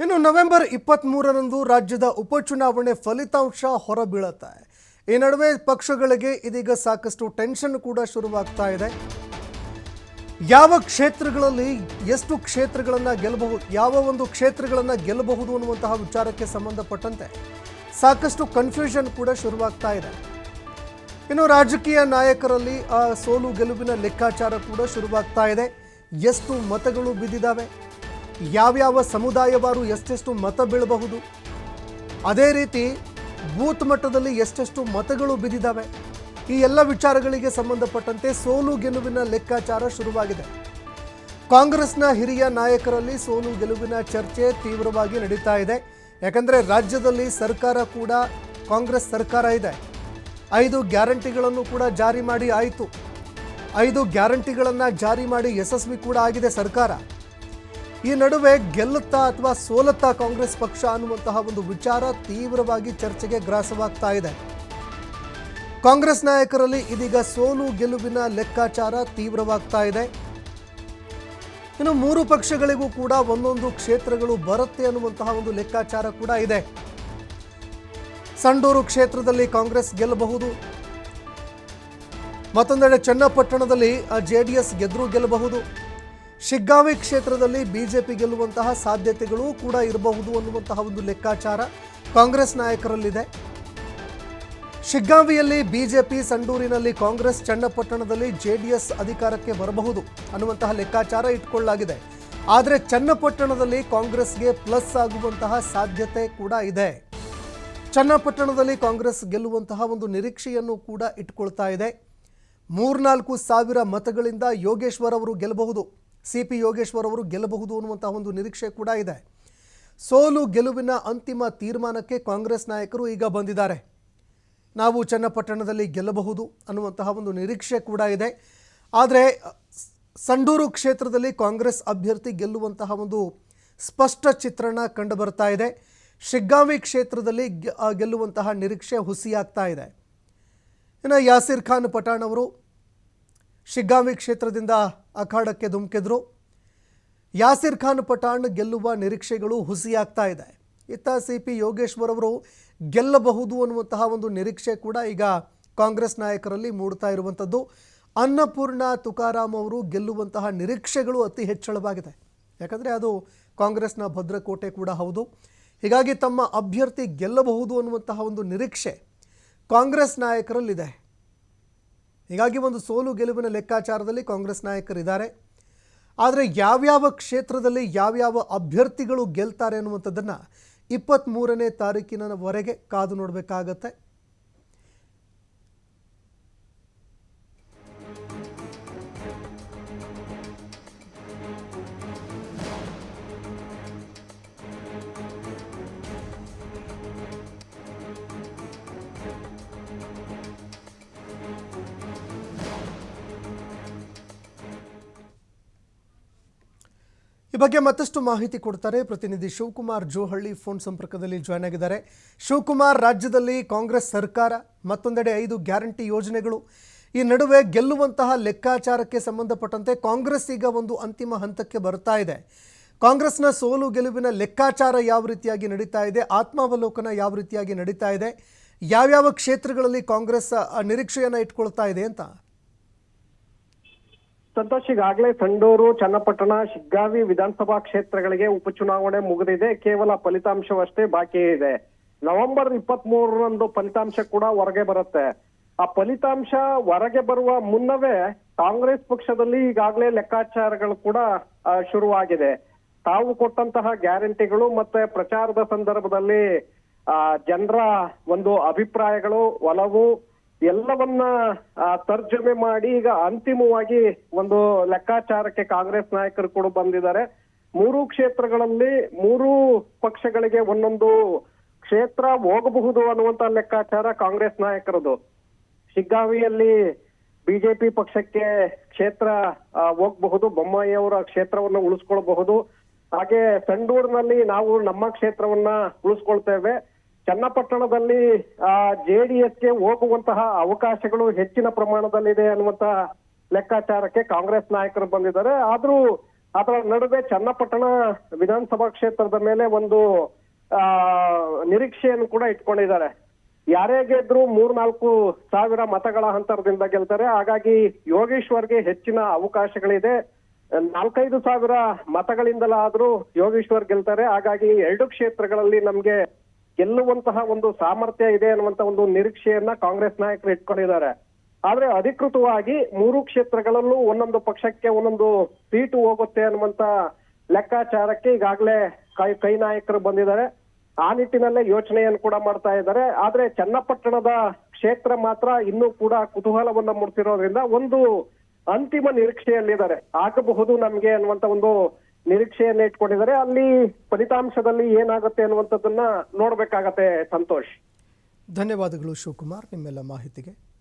ಇನ್ನು ನವೆಂಬರ್ ಇಪ್ಪತ್ತ್ಮೂರರಂದು ರಾಜ್ಯದ ಉಪಚುನಾವಣೆ ಫಲಿತಾಂಶ ಹೊರಬೀಳುತ್ತೆ. ಈ ನಡುವೆ ಪಕ್ಷಗಳಿಗೆ ಇದೀಗ ಸಾಕಷ್ಟು ಟೆನ್ಷನ್ ಕೂಡ ಶುರುವಾಗ್ತಾ ಇದೆ. ಯಾವ ಕ್ಷೇತ್ರಗಳಲ್ಲಿ ಎಷ್ಟು ಕ್ಷೇತ್ರಗಳನ್ನು ಗೆಲ್ಲಬಹುದು ಯಾವ ಒಂದು ಕ್ಷೇತ್ರಗಳನ್ನು ಗೆಲ್ಲಬಹುದು ಅನ್ನುವಂತಹ ವಿಚಾರಕ್ಕೆ ಸಂಬಂಧಪಟ್ಟಂತೆ ಸಾಕಷ್ಟು ಕನ್ಫ್ಯೂಷನ್ ಕೂಡ ಶುರುವಾಗ್ತಾ ಇದೆ. ಇನ್ನು ರಾಜಕೀಯ ನಾಯಕರಲ್ಲಿ ಆ ಸೋಲು ಗೆಲುವಿನ ಲೆಕ್ಕಾಚಾರ ಕೂಡ ಶುರುವಾಗ್ತಾ ಇದೆ. ಎಷ್ಟು ಮತಗಳು ಬಿದ್ದಿದ್ದಾವೆ ಯಾವ್ಯಾವ ಸಮುದಾಯವಾರು ಎಷ್ಟೆಷ್ಟು ಮತ ಬೀಳಬಹುದು? ಅದೇ ರೀತಿ ಬೂತ್ ಮಟ್ಟದಲ್ಲಿ ಎಷ್ಟೆಷ್ಟು ಮತಗಳು ಬಿದ್ದಿದ್ದಾವೆ? ಈ ಎಲ್ಲ ವಿಚಾರಗಳಿಗೆ ಸಂಬಂಧಪಟ್ಟಂತೆ ಸೋಲು ಗೆಲುವಿನ ಲೆಕ್ಕಾಚಾರ ಶುರುವಾಗಿದೆ. ಕಾಂಗ್ರೆಸ್ನ ಹಿರಿಯ ನಾಯಕರಲ್ಲಿ ಸೋಲು ಗೆಲುವಿನ ಚರ್ಚೆ ತೀವ್ರವಾಗಿ ನಡೀತಾ ಇದೆ. ಯಾಕಂದರೆ ರಾಜ್ಯದಲ್ಲಿ ಸರ್ಕಾರ ಕೂಡ, ಕಾಂಗ್ರೆಸ್ ಸರ್ಕಾರ ಇದೆ. ಐದು ಗ್ಯಾರಂಟಿಗಳನ್ನು ಕೂಡ ಜಾರಿ ಮಾಡಿ ಆಯಿತು. ಐದು ಗ್ಯಾರಂಟಿಗಳನ್ನು ಜಾರಿ ಮಾಡಿ ಯಶಸ್ವಿ ಕೂಡ ಆಗಿದೆ ಸರ್ಕಾರ. ಈ ನಡುವೆ ಗೆಲ್ಲುತ್ತಾ ಅಥವಾ ಸೋಲುತ್ತಾ ಕಾಂಗ್ರೆಸ್ ಪಕ್ಷ ಅನ್ನುವಂತಹ ಒಂದು ವಿಚಾರ ತೀವ್ರವಾಗಿ ಚರ್ಚೆಗೆ ಗ್ರಾಸವಾಗ್ತಾ ಇದೆ. ಕಾಂಗ್ರೆಸ್ ನಾಯಕರಲ್ಲಿ ಇದೀಗ ಸೋಲು ಗೆಲುವಿನ ಲೆಕ್ಕಾಚಾರ ತೀವ್ರವಾಗ್ತಾ ಇದೆ. ಇನ್ನು ಮೂರು ಪಕ್ಷಗಳಿಗೂ ಕೂಡ ಒಂದೊಂದು ಕ್ಷೇತ್ರಗಳು ಬರುತ್ತೆ ಅನ್ನುವಂತಹ ಒಂದು ಲೆಕ್ಕಾಚಾರ ಕೂಡ ಇದೆ. ಸಂಡೂರು ಕ್ಷೇತ್ರದಲ್ಲಿ ಕಾಂಗ್ರೆಸ್ ಗೆಲ್ಲಬಹುದು. ಮತ್ತೊಂದೆಡೆ ಚನ್ನಪಟ್ಟಣದಲ್ಲಿ ಜೆ ಡಿ ಎಸ್ ಗೆದ್ರೂ ಗೆಲ್ಲಬಹುದು. ಶಿಗ್ಗಾವಿ ಕ್ಷೇತ್ರದಲ್ಲಿ ಬಿಜೆಪಿ ಗೆಲ್ಲುವಂತಹ ಸಾಧ್ಯತೆಗಳು ಕೂಡ ಇರಬಹುದು ಅನ್ನುವಂತಹ ಒಂದು ಲೆಕ್ಕಾಚಾರ ಕಾಂಗ್ರೆಸ್ ನಾಯಕರಲ್ಲಿದೆ. ಶಿಗ್ಗಾವಿಯಲ್ಲಿ ಬಿಜೆಪಿ ಸಂಡೂರಿನಲ್ಲಿ ಕಾಂಗ್ರೆಸ್ ಚನ್ನಪಟ್ಟಣದಲ್ಲಿ ಜೆಡಿಎಸ್ ಅಧಿಕಾರಕ್ಕೆ ಬರಬಹುದು ಅನ್ನುವಂತಹ ಲೆಕ್ಕಾಚಾರ ಇಟ್ಕೊಳ್ಳಲಾಗಿದೆ. ಆದರೆ ಚನ್ನಪಟ್ಟಣದಲ್ಲಿ ಕಾಂಗ್ರೆಸ್ಗೆ ಪ್ಲಸ್ ಆಗುವಂತಹ ಸಾಧ್ಯತೆ ಕೂಡ ಇದೆ. ಚನ್ನಪಟ್ಟಣದಲ್ಲಿ ಕಾಂಗ್ರೆಸ್ ಗೆಲ್ಲುವಂತಹ ಒಂದು ನಿರೀಕ್ಷೆಯನ್ನು ಕೂಡ ಇಟ್ಕೊಳ್ತಾ ಇದೆ. ಮೂರ್ನಾಲ್ಕು ಸಾವಿರ ಮತಗಳಿಂದ ಯೋಗೇಶ್ವರ್ ಅವರು ಗೆಲ್ಲಬಹುದು. ಸಿ ಪಿ ಯೋಗೇಶ್ವರ್ ಅವರು ಗೆಲ್ಲಬಹುದು ಅನ್ನುವಂತಹ ಒಂದು ನಿರೀಕ್ಷೆ ಕೂಡ ಇದೆ. ಸೋಲು ಗೆಲುವಿನ ಅಂತಿಮ ತೀರ್ಮಾನಕ್ಕೆ ಕಾಂಗ್ರೆಸ್ ನಾಯಕರು ಈಗ ಬಂದಿದ್ದಾರೆ. ನಾವು ಚನ್ನಪಟ್ಟಣದಲ್ಲಿ ಗೆಲ್ಲಬಹುದು ಅನ್ನುವಂತಹ ಒಂದು ನಿರೀಕ್ಷೆ ಕೂಡ ಇದೆ. ಆದರೆ, ಸಂಡೂರು ಕ್ಷೇತ್ರದಲ್ಲಿ ಕಾಂಗ್ರೆಸ್ ಅಭ್ಯರ್ಥಿ ಗೆಲ್ಲುವಂತಹ ಒಂದು ಸ್ಪಷ್ಟ ಚಿತ್ರಣ ಕಂಡು ಬರ್ತಾ ಇದೆ. ಶಿಗ್ಗಾಂವಿ ಕ್ಷೇತ್ರದಲ್ಲಿ ಗೆಲ್ಲುವಂತಹ ನಿರೀಕ್ಷೆ ಹುಸಿಯಾಗ್ತಾ ಇದೆ. ಇನ್ನು ಯಾಸಿರ್ ಖಾನ್ ಪಠಾಣ್ ಅವರು, ಶಿಗ್ಗಾಂವಿ ಕ್ಷೇತ್ರದಿಂದ ಅಖಾಡಕ್ಕೆ ಧುಮುಕಿದ್ರು. ಯಾಸಿರ್ ಖಾನ್ ಪಠಾಣ್ ಗೆಲ್ಲುವ ನಿರೀಕ್ಷೆಗಳು ಹುಸಿಯಾಗ್ತಾ ಇದೆ. ಇತ್ತ ಸಿ ಪಿ ಯೋಗೇಶ್ವರ್ ಅವರು ಗೆಲ್ಲಬಹುದು ಅನ್ನುವಂತಹ ಒಂದು ನಿರೀಕ್ಷೆ ಕೂಡ ಈಗ ಕಾಂಗ್ರೆಸ್ ನಾಯಕರಲ್ಲಿ ಮೂಡ್ತಾ ಇರುವಂಥದ್ದು. ಅನ್ನಪೂರ್ಣ ತುಕಾರಾಮ್ ಅವರು ಗೆಲ್ಲುವಂತಹ ನಿರೀಕ್ಷೆಗಳು ಅತಿ ಹೆಚ್ಚಳವಾಗಿದೆ. ಯಾಕಂದರೆ ಅದು ಕಾಂಗ್ರೆಸ್ನ ಭದ್ರಕೋಟೆ ಕೂಡ ಹೌದು. ಹೀಗಾಗಿ ತಮ್ಮ ಅಭ್ಯರ್ಥಿ ಗೆಲ್ಲಬಹುದು ಅನ್ನುವಂತಹ ಒಂದು ನಿರೀಕ್ಷೆ ಕಾಂಗ್ರೆಸ್ ನಾಯಕರಲ್ಲಿದೆ. ಹೀಗಾಗಿ ಒಂದು ಸೋಲು ಗೆಲುವಿನ ಲೆಕ್ಕಾಚಾರದಲ್ಲಿ ಕಾಂಗ್ರೆಸ್ ನಾಯಕರಿದ್ದಾರೆ. ಆದರೆ ಯಾವ್ಯಾವ ಕ್ಷೇತ್ರದಲ್ಲಿ ಯಾವ್ಯಾವ ಅಭ್ಯರ್ಥಿಗಳು ಗೆಲ್ತಾರೆ ಅನ್ನುವಂಥದ್ದನ್ನು ಇಪ್ಪತ್ತ್ಮೂರನೇ ತಾರೀಕಿನವರೆಗೆ ಕಾದು ನೋಡಬೇಕಾಗತ್ತೆ. ಈ ಬಗ್ಗೆ ಮತ್ತಷ್ಟು ಮಾಹಿತಿ ಕೊಡ್ತಾರೆ ಪ್ರತಿನಿಧಿ ಶಿವಕುಮಾರ್ ಜೋಹಳ್ಳಿ ಫೋನ್ ಸಂಪರ್ಕದಲ್ಲಿ ಜಾಯ್ನ್ ಆಗಿದ್ದಾರೆ. ಶಿವಕುಮಾರ್, ರಾಜ್ಯದಲ್ಲಿ ಕಾಂಗ್ರೆಸ್ ಸರ್ಕಾರ, ಮತ್ತೊಂದೆಡೆ ಐದು ಗ್ಯಾರಂಟಿ ಯೋಜನೆಗಳು. ಈ ನಡುವೆ ಗೆಲ್ಲುವಂತಹ ಲೆಕ್ಕಾಚಾರಕ್ಕೆ ಸಂಬಂಧಪಟ್ಟಂತೆ ಕಾಂಗ್ರೆಸ್ ಈಗ ಒಂದು ಅಂತಿಮ ಹಂತಕ್ಕೆ ಬರ್ತಾ ಇದೆ. ಕಾಂಗ್ರೆಸ್ನ ಸೋಲು ಗೆಲುವಿನ ಲೆಕ್ಕಾಚಾರ ಯಾವ ರೀತಿಯಾಗಿ ನಡೀತಾ ಇದೆ, ಆತ್ಮಾವಲೋಕನ ಯಾವ ರೀತಿಯಾಗಿ ನಡೀತಾ ಇದೆ, ಯಾವ್ಯಾವ ಕ್ಷೇತ್ರಗಳಲ್ಲಿ ಕಾಂಗ್ರೆಸ್ ನಿರೀಕ್ಷೆಯನ್ನು ಇಟ್ಕೊಳ್ತಾ ಇದೆ ಅಂತ ಸಂತೋಷ್ ಈಗಾಗಲೇ ಸಂಡೂರು, ಚನ್ನಪಟ್ಟಣ, ಶಿಗ್ಗಾವಿ ವಿಧಾನಸಭಾ ಕ್ಷೇತ್ರಗಳಿಗೆ ಉಪಚುನಾವಣೆ ಮುಗಿದಿದೆ. ಕೇವಲ ಫಲಿತಾಂಶವಷ್ಟೇ ಬಾಕಿ ಇದೆ. ನವೆಂಬರ್ ಇಪ್ಪತ್ತ್ ಮೂರರಂದು ಫಲಿತಾಂಶ ಕೂಡ ಹೊರಗೆ ಬರುತ್ತೆ. ಆ ಫಲಿತಾಂಶ ಹೊರಗೆ ಬರುವ ಮುನ್ನವೇ ಕಾಂಗ್ರೆಸ್ ಪಕ್ಷದಲ್ಲಿ ಈಗಾಗಲೇ ಲೆಕ್ಕಾಚಾರಗಳು ಕೂಡ ಶುರುವಾಗಿದೆ. ತಾವು ಕೊಟ್ಟಂತಹ ಗ್ಯಾರಂಟಿಗಳು ಮತ್ತೆ ಪ್ರಚಾರದ ಸಂದರ್ಭದಲ್ಲಿ ಜನರ ಒಂದು ಅಭಿಪ್ರಾಯಗಳು, ಒಲವು ಎಲ್ಲವನ್ನ ತರ್ಜಮೆ ಮಾಡಿ ಈಗ ಅಂತಿಮವಾಗಿ ಒಂದು ಲೆಕ್ಕಾಚಾರಕ್ಕೆ ಕಾಂಗ್ರೆಸ್ ನಾಯಕರು ಕೂಡ ಬಂದಿದ್ದಾರೆ. ಮೂರು ಕ್ಷೇತ್ರಗಳಲ್ಲಿ ಮೂರು ಪಕ್ಷಗಳಿಗೆ ಒಂದೊಂದು ಕ್ಷೇತ್ರ ಹೋಗಬಹುದು ಅನ್ನುವಂತ ಲೆಕ್ಕಾಚಾರ ಕಾಂಗ್ರೆಸ್ ನಾಯಕರದು. ಶಿಗ್ಗಾವಿಯಲ್ಲಿ ಬಿಜೆಪಿ ಪಕ್ಷಕ್ಕೆ ಕ್ಷೇತ್ರ ಹೋಗಬಹುದು ಬೊಮ್ಮಾಯಿ ಅವರ ಕ್ಷೇತ್ರವನ್ನ ಉಳಿಸ್ಕೊಳ್ಬಹುದು. ಹಾಗೆ ಸಂಡೂರ್ನಲ್ಲಿ ನಾವು ನಮ್ಮ ಕ್ಷೇತ್ರವನ್ನ ಉಳಿಸ್ಕೊಳ್ತೇವೆ. ಚನ್ನಪಟ್ಟಣದಲ್ಲಿ ಜೆಡಿಎಸ್ಗೆ ಹೋಗುವಂತಹ ಅವಕಾಶಗಳು ಹೆಚ್ಚಿನ ಪ್ರಮಾಣದಲ್ಲಿದೆ ಅನ್ನುವಂತ ಲೆಕ್ಕಾಚಾರಕ್ಕೆ ಕಾಂಗ್ರೆಸ್ ನಾಯಕರು ಬಂದಿದ್ದಾರೆ. ಆದ್ರೂ ಅದರ ನಡುವೆ ಚನ್ನಪಟ್ಟಣ ವಿಧಾನಸಭಾ ಕ್ಷೇತ್ರದ ಮೇಲೆ ಒಂದು, ಆ, ನಿರೀಕ್ಷೆಯನ್ನು ಕೂಡ ಇಟ್ಕೊಂಡಿದ್ದಾರೆ. ಯಾರೇ ಗೆದ್ರು ಮೂರ್ನಾಲ್ಕು ಸಾವಿರ ಮತಗಳ ಅಂತರದಿಂದ ಗೆಲ್ತಾರೆ. ಹಾಗಾಗಿ ಯೋಗೇಶ್ವರ್ಗೆ ಹೆಚ್ಚಿನ ಅವಕಾಶಗಳಿದೆ. ನಾಲ್ಕೈದು ಸಾವಿರ ಮತಗಳಿಂದಲಾದ್ರೂ ಯೋಗೇಶ್ವರ್ ಗೆಲ್ತಾರೆ. ಹಾಗಾಗಿ ಎರಡು ಕ್ಷೇತ್ರಗಳಲ್ಲಿ ನಮ್ಗೆ ಗೆಲ್ಲುವಂತಹ ಒಂದು ಸಾಮರ್ಥ್ಯ ಇದೆ ಅನ್ನುವಂತ ಒಂದು ನಿರೀಕ್ಷೆಯನ್ನ ಕಾಂಗ್ರೆಸ್ ನಾಯಕರು ಇಟ್ಕೊಂಡಿದ್ದಾರೆ. ಆದ್ರೆ ಅಧಿಕೃತವಾಗಿ ಮೂರು ಕ್ಷೇತ್ರಗಳಲ್ಲೂ ಒಂದೊಂದು ಪಕ್ಷಕ್ಕೆ ಒಂದೊಂದು ಸೀಟು ಹೋಗುತ್ತೆ ಅನ್ನುವಂತ ಲೆಕ್ಕಾಚಾರಕ್ಕೆ ಈಗಾಗಲೇ ಕೈ ಕೈ ನಾಯಕರು ಬಂದಿದ್ದಾರೆ. ಆ ನಿಟ್ಟಿನಲ್ಲೇ ಯೋಚನೆಯನ್ನು ಕೂಡ ಮಾಡ್ತಾ ಇದ್ದಾರೆ. ಆದ್ರೆ ಚನ್ನಪಟ್ಟಣದ ಕ್ಷೇತ್ರ ಮಾತ್ರ ಇನ್ನೂ ಕೂಡ ಕುತೂಹಲವನ್ನ ಮೂಡ್ತಿರೋದ್ರಿಂದ ಒಂದು ಅಂತಿಮ ನಿರೀಕ್ಷೆಯಲ್ಲಿದ್ದಾರೆ. ಆಗಬಹುದು ನಮ್ಗೆ ಅನ್ನುವಂತ ಒಂದು ನಿರೀಕ್ಷೆಯನ್ನ ಇಟ್ಕೊಂಡಿದ್ದಾರೆ. ಅಲ್ಲಿ ಫಲಿತಾಂಶದಲ್ಲಿ ಏನಾಗುತ್ತೆ ಅನ್ನುವಂಥದ್ದನ್ನ ನೋಡ್ಬೇಕಾಗತ್ತೆ ಸಂತೋಷ್. ಧನ್ಯವಾದಗಳು ಶಿವಕುಮಾರ್ ನಿಮ್ಮೆಲ್ಲ ಮಾಹಿತಿಗೆ.